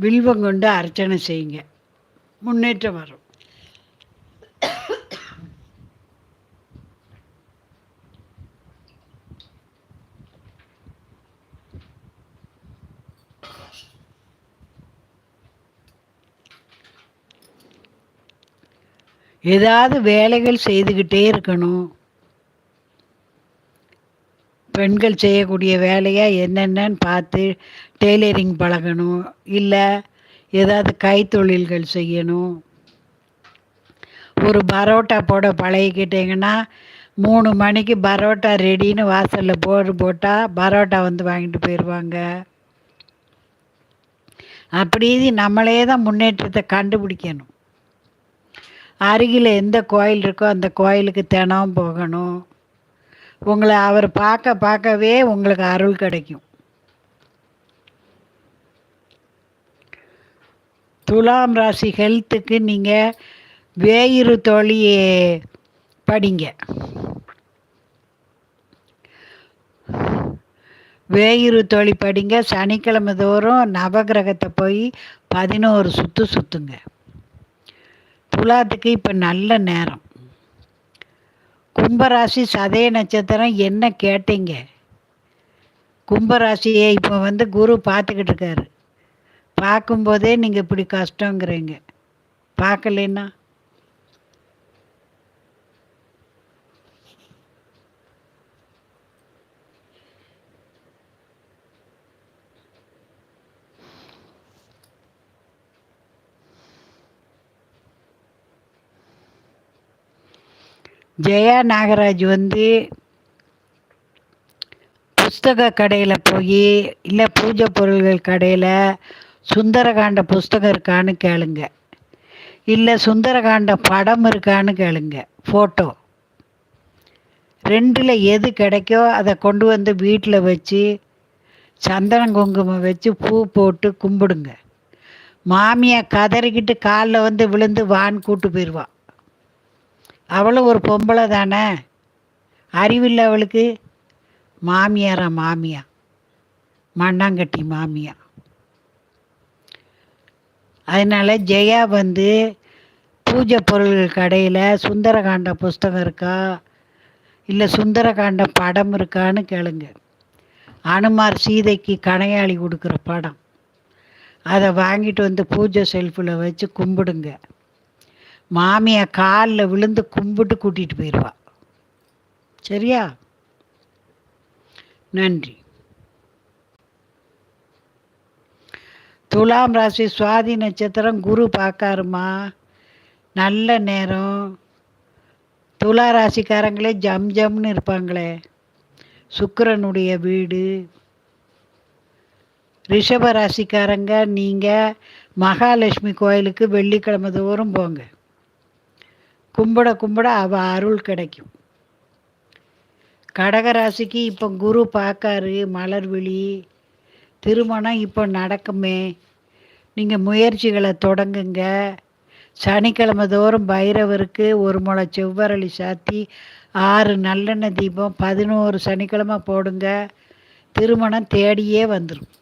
வில்வம் கொண்டு அர்ச்சனை செய்யுங்க. முன்னேற்றம் வரும். ஏதாவது வேலைகள் செய்துக்கிட்டே இருக்கணும். பெண்கள் செய்யக்கூடிய வேலையாக என்னென்னன்னு பார்த்து டெய்லரிங் பழகணும். இல்லை ஏதாவது கைத்தொழில்கள் செய்யணும். ஒரு பரோட்டா போட பழகிக்கிட்டிங்கன்னா மூணு மணிக்கு பரோட்டா ரெடின்னு வாசலில் போர்டு போட்டால் பரோட்டா வந்து வாங்கிட்டு போயிடுவாங்க அப்படி நம்மளே தான் முன்னேற்றத்தை கண்டுபிடிக்கணும். அருகில் எந்த கோயில் இருக்கோ அந்த கோயிலுக்கு தினம் போகணும். உங்களை அவர் பார்க்க பார்க்கவே உங்களுக்கு அருள் கிடைக்கும். துலாம் ராசி ஹெல்த்துக்கு நீங்கள் வேயிறு தோழி படிங்க. வேயிறு தோழி படிங்க. சனிக்கிழமை தோறும் நவகிரகத்தை போய் பதினோரு சுற்று சுற்றுங்க துலாத்துக்கு இப்போ நல்ல நேரம். கும்பராசி சதய நட்சத்திரம் என்ன கேட்டீங்க? கும்பராசியை இப்போ வந்து குரு பார்த்துக்கிட்டு இருக்காரு. பார்க்கும்போதே நீங்கள் இப்படி கஷ்டங்கிறீங்க. பார்க்கலன்னா? ஜெயா நாகராஜ் வந்து புஸ்தக கடையில் போய் இல்லை பூஜை பொருள்கள் கடையில் சுந்தரகாண்ட புஸ்தகம் இருக்கான்னு கேளுங்க. இல்லை சுந்தரகாண்ட படம் இருக்கான்னு கேளுங்க ஃபோட்டோ ரெண்டில் எது கிடைக்கோ அதை கொண்டு வந்து வீட்டில் வச்சு சந்தனம் குங்குமம் வச்சு பூ போட்டு கும்பிடுங்க. மாமியை கதறிக்கிட்டு காலில் வந்து விழுந்து வான் கூட்டு போயிடுவான் அவளும் ஒரு பொம்பளை தானே? அறிவில்லை அவளுக்கு மாமியாரா மாமியா? மண்ணாங்கட்டி மாமியா. அதனால் ஜெயா வந்து பூஜை பொருள்கள் கடையில் சுந்தரகாண்ட புஸ்தகம் இருக்கா? இல்லை சுந்தரகாண்ட படம் இருக்கான்னு கேளுங்க. அனுமார் சீதைக்கு கணையாளி கொடுக்குற படம். அதை வாங்கிட்டு வந்து பூஜை செல்ஃபில் வச்சு கும்பிடுங்க. மாமியை காலில் விழுந்து கும்பிட்டு கூட்டிகிட்டு போயிடுவா சரியா? நன்றி. துலாம் ராசி சுவாதி நட்சத்திரம் குரு பார்க்காருமா? நல்ல நேரம். துலா ராசிக்காரங்களே ஜம் ஜம்னு இருப்பாங்களே. சுக்கரனுடைய வீடு. ரிஷப ராசிக்காரங்க நீங்கள் மகாலட்சுமி கோயிலுக்கு வெள்ளிக்கிழமை தோறும் போங்க. கும்பிட கும்பிட அவ அருள் கிடைக்கும். கடகராசிக்கு இப்போ குரு பார்க்காரு மலர்விழி திருமணம் இப்போ நடக்குமே. நீங்கள் முயற்சிகளை தொடங்குங்க. சனிக்கிழமை தோறும் பைரவருக்கு ஒரு முளை செவ்வரளி சாத்தி ஆறு நல்லெண்ணெய் தீபம் பதினோரு சனிக்கிழமை போடுங்க. திருமணம் தேடியே வந்துடும்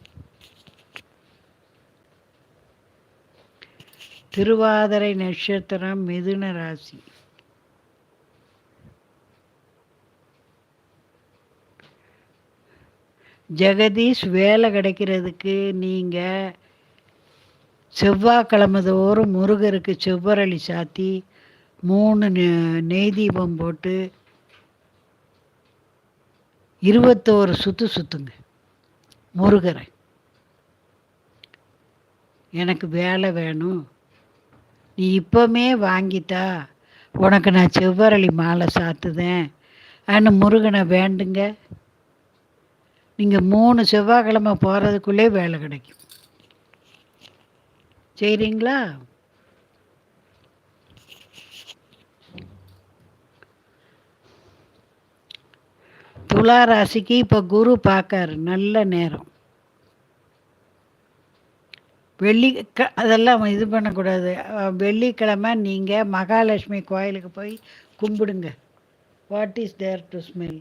திருவாதிரை நட்சத்திரம் மிதுன ராசி. ஜெகதீஷ் வேலை கிடைக்கிறதுக்கு நீங்கள் செவ்வாய்க்கிழமை தோறும் முருகருக்கு செவ்வரளி சாத்தி மூணு நெய் தீபம் போட்டு இருபத்தோரு சுற்று சுற்றுங்க முருகரை. எனக்கு வேலை வேணும். நீ இப்போமே வாங்கிட்டா உனக்கு நான் செவ்வரளி மாலை சாத்துதேன். ஆனால் முருகனை வேண்டுங்க. நீங்கள் மூணு செவ்வாய்க்கிழமை போகிறதுக்குள்ளே வேலை கிடைக்கும். சரிங்களா? துலா ராசிக்கு இப்போ குரு பார்க்காரு. நல்ல நேரம். வெள்ளி க அதெல்லாம் இது பண்ணக்கூடாது. வெள்ளிக்கிழமை நீங்கள் மகாலட்சுமி கோயிலுக்கு போய் கும்பிடுங்க. What is there to smell